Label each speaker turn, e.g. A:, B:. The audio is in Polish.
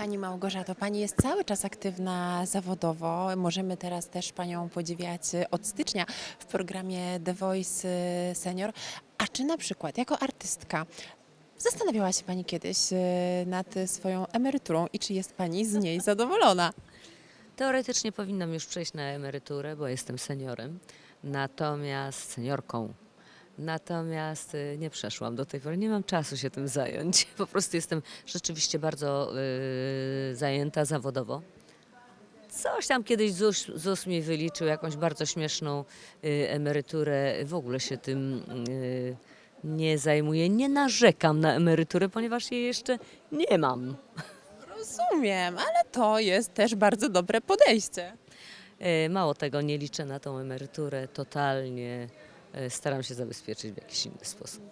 A: Pani Małgorzato, Pani jest cały czas aktywna zawodowo. Możemy teraz też Panią podziwiać od stycznia w programie The Voice y, Senior. A czy na przykład jako artystka zastanawiała się Pani kiedyś y, nad swoją emeryturą i czy jest Pani z niej zadowolona?
B: Teoretycznie powinnam już przejść na emeryturę, bo jestem seniorem, natomiast seniorką. Natomiast y, nie przeszłam do tej pory, nie mam czasu się tym zająć. Po prostu jestem rzeczywiście bardzo y, zajęta zawodowo. Coś tam kiedyś ZUS, ZUS mi wyliczył, jakąś bardzo śmieszną y, emeryturę. W ogóle się tym y, nie zajmuję. Nie narzekam na emeryturę, ponieważ jej jeszcze nie mam.
A: Rozumiem, ale to jest też bardzo dobre podejście.
B: Mało tego, nie liczę na tą emeryturę totalnie. E, Staram się zabezpieczyć w jakiś inny sposób.